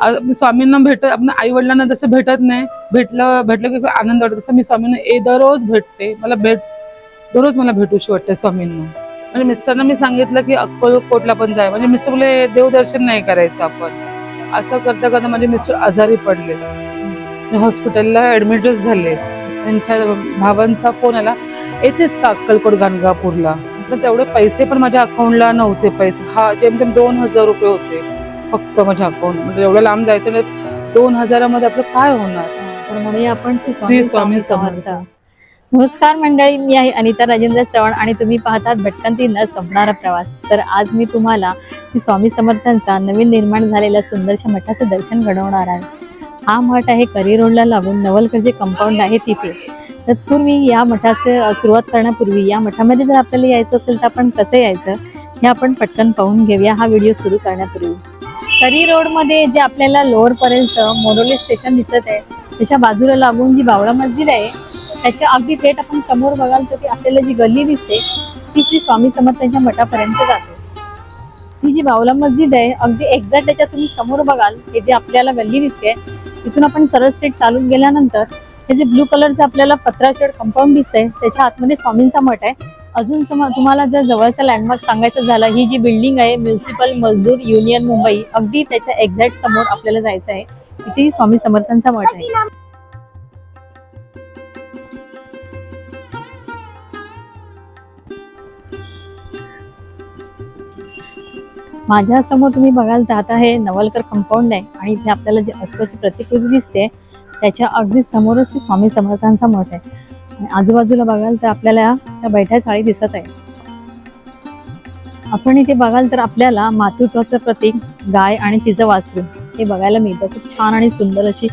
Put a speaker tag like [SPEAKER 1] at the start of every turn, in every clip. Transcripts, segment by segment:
[SPEAKER 1] स्वामींना भेटत आपण आई वडिलांना जसं भेटत नाही भेटलं भेटलं की आनंद वाटतो. तसं मी स्वामींना ए दररोज भेटते. मला भेट दररोज मला भेटूशी वाटते स्वामींना. म्हणजे मिस्टरना मी सांगितलं की अक्कलकोटला पण जाय. म्हणजे मिस्टर बोले देवदर्शन नाही करायचं आपण. असं करता करता माझे मिस्टर आजारी पडले. हॉस्पिटलला ऍडमिटच झाले. त्यांच्या भावांचा फोन आला येतेच का अक्कलकोट गाणगापूरला? तर तेवढे पैसे पण माझ्या अकाउंटला नव्हते पैसे. हा जेमतेम दोन हजार रुपये होते. फक्त माझ्या अकाउंट म्हणजे एवढं लांब जायचं म्हणजे दोन हजारामध्ये आपलं काय होणार?
[SPEAKER 2] तर म्हणूया आपण श्री स्वामी समर्थ. नमस्कार मंडळी मी आहे अनिता राजेंद्र चव्हाण आणि तुम्ही पाहतात भटकंती न संपणारा प्रवास. तर आज मी तुम्हाला श्री स्वामी समर्थांचा नवीन निर्माण झालेल्या सुंदरशा मठाचं दर्शन घडवणार आहे. हा मठ आहे करी रोडला लागून नवलकर कंपाऊंड आहे तिथे. तत्पूर्वी या मठाचं सुरुवात करण्यापूर्वी या मठामध्ये जर आपल्याला यायचं असेल तर आपण कसं यायचं हे आपण पटकन पाहून घेऊया. हा व्हिडिओ सुरू करण्यापूर्वी. करी रोडमध्ये जे आपल्याला लोअरपर्यंत मोरोली स्टेशन दिसत आहे त्याच्या बाजूला लागून जी बावळा मस्जिद आहे त्याच्या अगदी थेट आपण समोर बघाल तर ती आपल्याला जी गल्ली दिसते ती श्री स्वामी समर्थांच्या मठापर्यंत जाते. ही जी बावला मस्जिद आहे अगदी एक्झॅक्ट त्याच्या तुम्ही समोर बघाल हे जे आपल्याला गल्ली दिसते तिथून आपण सरळ स्ट्रीट चालून गेल्यानंतर हे जे ब्लू कलरचं आपल्याला पत्राशेड कंपाऊंड दिसतंय त्याच्या आतमध्ये स्वामींचा मठ आहे. अजून तुम्हाला जर जवळचा लँडमार्क सांगायचं झालं ही जी बिल्डिंग आहे म्युन्सिपल मजदूर युनियन मुंबई अगदी त्याच्या एक्झॅक्ट समोर आपल्याला जायचं आहे. इथे स्वामी समर्थांचा मठ आहे. माझ्यासमोर तुम्ही बघाल तर आता हे नवलकर कंपाऊंड आहे आणि इथे आपल्याला जे अश्वाची प्रतिकृती दिसते त्याच्या अगदी समोरच स्वामी समर्थांचा मठ आहे. आजूबाजूला बघाल तर आपल्याला त्या बैठ्या साडी दिसत आहे आपण इथे बघाल तर आपल्याला मातृत्वाचं प्रतीक गाय आणि तिचं वासरू हे बघायला मिळतं. खूप छान आणि सुंदर अशी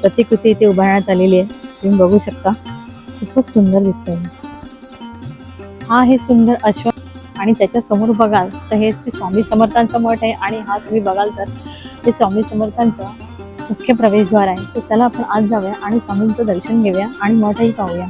[SPEAKER 2] प्रतिकृती इथे उभारण्यात आलेली आहे. तुम्ही बघू शकता. खूपच सुंदर दिसतंय. हा हे सुंदर अश्व आणि त्याच्यासमोर बघाल तर हे स्वामी समर्थांचा मठ आहे आणि हा तुम्ही बघाल तर हे स्वामी समर्थांचं मुख्य प्रवेशद्वार आहे. तर चला आपण आज जाऊया आणि स्वामींचं दर्शन घेऊया आणि मठही पाहूया.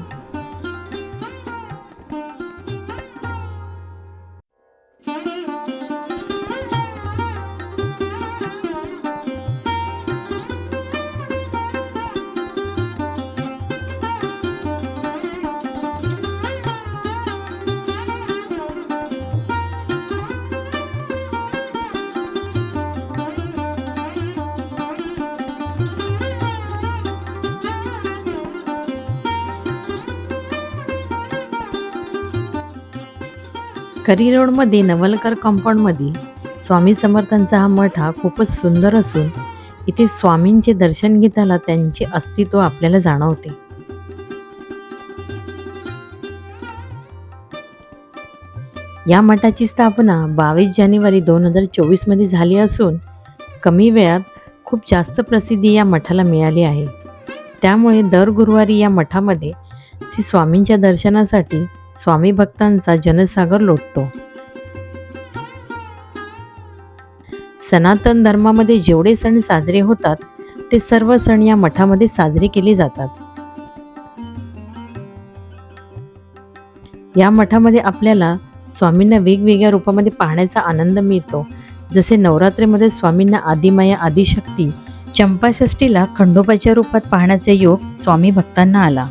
[SPEAKER 3] करी रोडमध्ये नवलकर कंपाऊंडमधील स्वामी समर्थांचा हा मठ हा खूपच सुंदर असून इथे स्वामींचे दर्शन घेताना त्यांचे अस्तित्व आपल्याला जाणवते. या मठाची स्थापना बावीस जानेवारी दोन हजार चोवीसमध्ये झाली असून कमी वेळात खूप जास्त प्रसिद्धी या मठाला मिळाली आहे. त्यामुळे दर गुरुवारी या मठामध्ये श्री स्वामींच्या दर्शनासाठी स्वामी भक्तांचा जनसागर लोटतो. सनातन धर्मामध्ये जेवढे सण साजरे होतात ते सर्व सण या मठामध्ये साजरे केले जातात. या मठामध्ये आपल्याला स्वामींना वेगवेगळ्या रूपामध्ये पाहण्याचा आनंद मिळतो. जसे नवरात्रीमध्ये स्वामींना आदिमाया आदिशक्ती चंपाषष्टीला खंडोबाच्या रूपात पाहण्याचा योग स्वामी भक्तांना आला.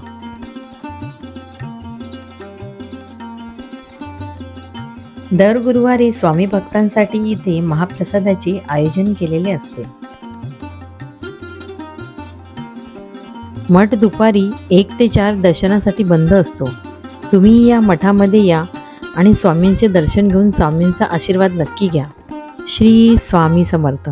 [SPEAKER 3] दर गुरुवारी स्वामी भक्तांसाठी इथे महाप्रसादाचे आयोजन केलेले असते. मठ दुपारी एक ते चार दर्शनासाठी बंद असतो. तुम्ही या मठामध्ये या आणि स्वामींचे दर्शन घेऊन स्वामींचा आशीर्वाद नक्की घ्या. श्री स्वामी समर्थ.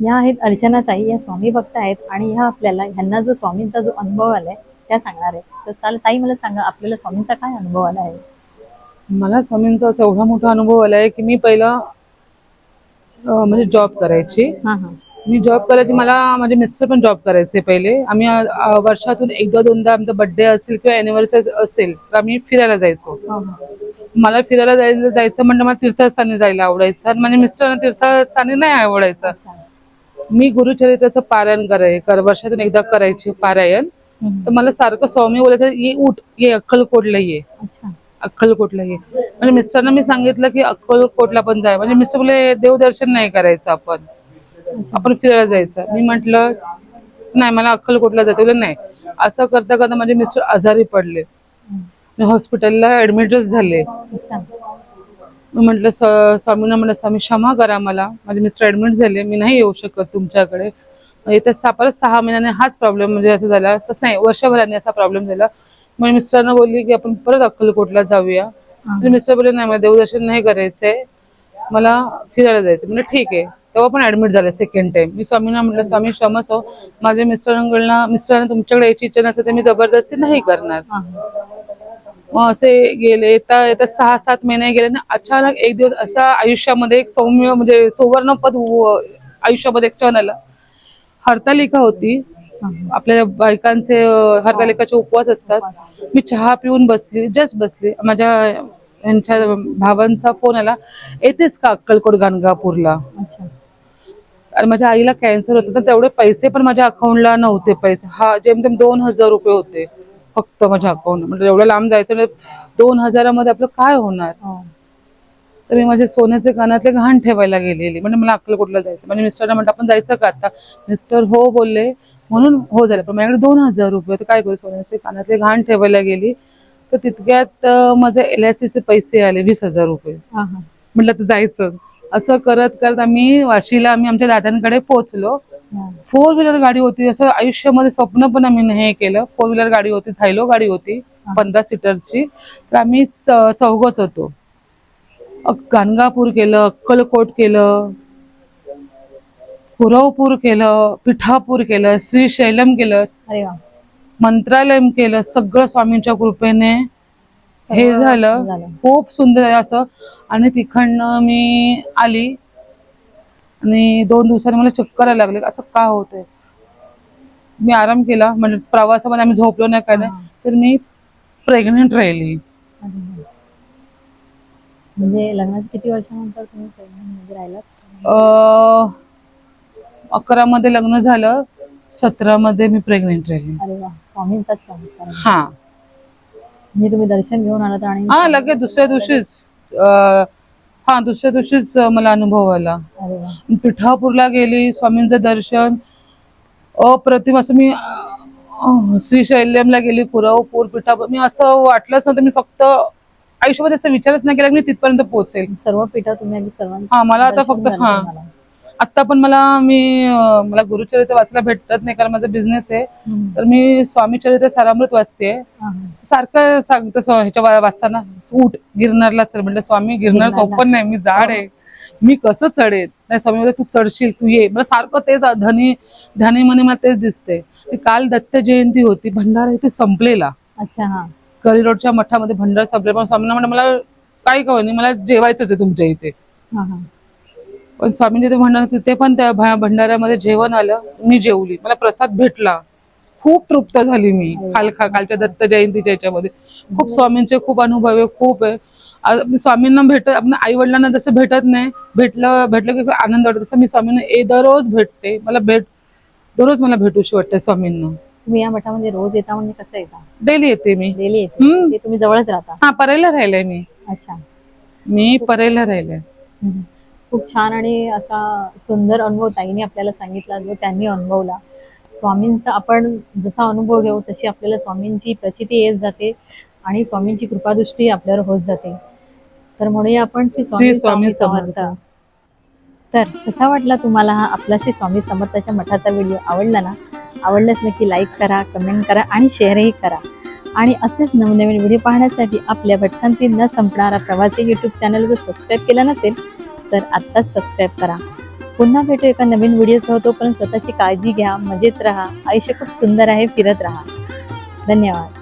[SPEAKER 2] या आहेत अर्चना ताई या स्वामी भक्त आहेत आणि ह्या आपल्याला ह्यांना जो स्वामींचा जो अनुभव आलाय त्या सांगणार आहे तर चालेल ताई मला सांगा आपल्याला स्वामींचा काय अनुभव आला आहे?
[SPEAKER 1] मला स्वामींचा असा एवढा मोठा अनुभव आलाय की मी पहिला म्हणजे जॉब करायची.
[SPEAKER 2] हा हा.
[SPEAKER 1] मी जॉब करायची मला माझे मिस्टर पण जॉब करायचे पहिले. आम्ही वर्षातून एकदा दोनदा आमचा बर्थडे असेल किंवा अॅनिव्हर्सरी असेल तर आम्ही फिरायला जायचो. मला फिरायला जायला जायचं म्हणजे मला तीर्थस्थानी जायला आवडायचं आणि माझ्या मिस्टरांना तीर्थस्थानी नाही आवडायचं. मी गुरुचरित्राचं पारायण कराय कर वर्षातून एकदा करायची पारायण. तर मला सारखं स्वामी बोलायचं ये उठ ये अक्कलकोटला ये.
[SPEAKER 2] अच्छा.
[SPEAKER 1] अक्कलकोटला ये. म्हणजे मिस्टरांना मी सांगितलं की अक्कलकोटला पण जाय. म्हणजे मिस्टर बोले देवदर्शन नाही करायचं आपण. आपण फिरायला जायचं. मी म्हंटल नाही मला अक्कलकोटला बोलले, नाही. असं करता करता माझे मिस्टर आजारी पडले. हॉस्पिटलला ऍडमिटच झाले. मी म्हटलं स- स्वामींना म्हटलं स्वामी क्षमा करा मला. माझे मिस्टर ऍडमिट झाले. मी नाही येऊ शकत तुमच्याकडे. येत्या परत सहा महिन्याने हाच प्रॉब्लेम म्हणजे असं झाला. असंच नाही वर्षभराने असा प्रॉब्लेम झाला. मग मिस्टरांना बोलली की आपण परत अक्कलकोटला जाऊया. म्हणजे मिस्टर बोलले नाही मला देवदर्शन नाही करायचंय. मला फिरायला जायचं म्हणजे ठीक आहे. तेव्हा पण ऍडमिट झाले सेकंड टाइम मी स्वामींना म्हटलं स्वामी क्षमच हो माझ्या मिस्टरांकडनं मिस्टरांना तुमच्याकडे यायची इच्छा नसेल तर मी जबरदस्ती नाही करणार. असे गेले येता येता सहा सात महिने गेले ना अचानक एक दिवस असा आयुष्यामध्ये एक सौम्य म्हणजे सुवर्णपद उ- आयुष्यामध्ये एक क्षण आला. हरतालिका होती. आपल्या बायकांचे हरतालिकाचे उपवास असतात. मी चहा पिऊन बसली जस्ट बसली. माझ्या यांच्या भावांचा फोन आला येतेच का अक्कलकोट गाणगापूरला? आणि माझ्या आईला कॅन्सर होतं तर तेवढे पैसे पण माझ्या अकाउंटला नव्हते पैसे. हा जेमतेम दोन हजार रुपये होते. फक्त माझ्या अकाउंट म्हणजे एवढं लांब जायचं म्हणजे दोन हजारामध्ये आपलं काय होणार?
[SPEAKER 2] हो.
[SPEAKER 1] तर मी माझे सोन्याचे कानातले घाण ठेवायला गेलेली. म्हणजे मला अक्कलकोटला जायचं? म्हणजे मिस्टरना म्हणतं आपण जायचं का आता? मिस्टर हो बोलले. म्हणून हो झालं. पण माझ्याकडे दोन हजार रुपये तर काय करू? सोन्याचे कानातले घाण ठेवायला गेली. तर तितक्यात माझे एल आय सीचे पैसे आले वीस हजार रुपये. म्हटलं तर जायचं. असं करत करत आम्ही वाशीला आम्ही आमच्या दादांकडे पोहोचलो. फोर व्हीलर गाडी होती. असं आयुष्यामध्ये स्वप्न पण आम्ही नाही केलं. फोर व्हीलर गाडी होती झायलो गाडी होती पंधरा सीटरची. तर आम्ही चौघच होतो. गाणगापूर केलं अक्कलकोट केलं कुरवपूर केलं पिठापूर केलं श्रीशैलम केलं
[SPEAKER 2] अरे वा.
[SPEAKER 1] मंत्रालय केलं सगळं स्वामींच्या कृपेने हे झालं. खूप सुंदर आहे असं. आणि तिकडनं मी आली. आणि दोन दिवसांनी मला चक्कर यायला लागले. असं का होतंय? मी आराम केला. म्हणजे प्रवासामध्ये आम्ही झोपलो नाही काय नाही. तर मी प्रेग्नेंट राहिली.
[SPEAKER 2] म्हणजे लग्नाच्या किती वर्षानंतर तुम्ही मध्ये राहिलात?
[SPEAKER 1] अं, अकरा मध्ये लग्न झालं. सतरा मध्ये मी प्रेग्नेंट राहिली.
[SPEAKER 2] अरे वा. स्वामींचाच चमत्कार आहे.
[SPEAKER 1] हा.
[SPEAKER 2] म्हणजे तुम्ही दर्शन घेऊन आलात आणि
[SPEAKER 1] हा लगेच दुसऱ्या दिवशीच. अं, हा दुसऱ्या दिवशीच मला अनुभव आला.
[SPEAKER 2] अरे वा.
[SPEAKER 1] पिठापूरला गेली स्वामींचं दर्शन. अप्रतिम असं मी अं, श्रीशैल्यमला गेली कुरवपूर पिठापूर मी असं वाटलंच नव्हतं मी फक्त आयुष्यामध्ये असं विचारच नाही केला की मी तिथपर्यंत पोहोचेल.
[SPEAKER 2] सर्व पिठा तुम्ही सर्वांचं
[SPEAKER 1] हा मला आता
[SPEAKER 2] दर्शन
[SPEAKER 1] फक्त
[SPEAKER 2] झालं
[SPEAKER 1] हा.
[SPEAKER 2] तुम्हाला.
[SPEAKER 1] आता पण मला मी अं, मला गुरुचरित्र वाचायला भेटत नाही कारण माझा बिझनेस आहे. तर मी स्वामी चरित्र सारामृत वाचते. सारखं सांगतो स्वा- ह्याच्या वा- वाचताना उठ गिरनारला चल म्हणजे स्वामी गिरनार
[SPEAKER 2] गिरनारला.
[SPEAKER 1] सोपं नाही मी जाड आहे. मी कसं चढेल नाही स्वामी तू चढशील तू ये. मला सारखं तेच धनी धनी म्हणे मला तेच दिसते ती काल दत्त जयंती होती भंडारा इथे संपलेला.
[SPEAKER 2] अच्छा हा.
[SPEAKER 1] करी रोडच्या मठामध्ये भंडारा संपले. पण स्वामींना म्हणलं मला काही कळ नाही मला जेवायचंच आहे तुमच्या इथे.
[SPEAKER 2] हा हा.
[SPEAKER 1] पण स्वामी जिथे भंडारा तिथे पण त्या भंडाऱ्यामध्ये जेवण आलं मी जेवली. मला प्रसाद भेटला. खूप तृप्त झाली मी. काल कालच्या दत्त जयंतीच्या याच्यामध्ये. खूप स्वामींचे खूप अनुभव आहे खूप आहे. स्वामींना भेटत आपण आई वडिलांना जसं भेटत नाही भेटलं भेटलं की आनंद वाटतो. तसं मी स्वामींना ए दररोज भेटते. मला भेट दररोज मला भेटूशी वाटते स्वामींना.
[SPEAKER 2] तुम्ही या मठामध्ये रोज येता म्हणजे कसं येता?
[SPEAKER 1] डेली येते मी.
[SPEAKER 2] डेली येते. ते तुम्ही जवळच राहता?
[SPEAKER 1] हा परेला राहिलंय मी.
[SPEAKER 2] अच्छा.
[SPEAKER 1] मी परेला राहिलंय.
[SPEAKER 2] खूप छान आणि असा सुंदर अनुभव ताईने आपल्याला सांगितला जो त्यांनी अनुभवला. स्वामींचा आपण जसा अनुभव घेऊ तशी आपल्याला स्वामींची प्रचिती येत जाते आणि स्वामींची कृपादृष्टी आपल्यावर होत जाते. तर म्हणूया आपण श्री स्वामी समर्थ. तर कसा वाटला तुम्हाला हा आपला श्री स्वामी समर्थाच्या मठाचा व्हिडिओ? आवडला ना? आवडल्यास नक्की लाईक करा कमेंट करा आणि शेअरही करा. आणि असेच नवनवीन व्हिडिओ पाहण्यासाठी आपल्या भटकंती न संपणारा प्रवासी यूट्यूब चॅनलवर सबस्क्राईब केला नसेल तर आत्ताच सबस्क्राईब करा. पुन्हा भेटू एका नवीन व्हिडिओसह तोपर्यंत स्वतःची काळजी घ्या मजेत राहा. आयुष्य खूप सुंदर आहे फिरत राहा. धन्यवाद.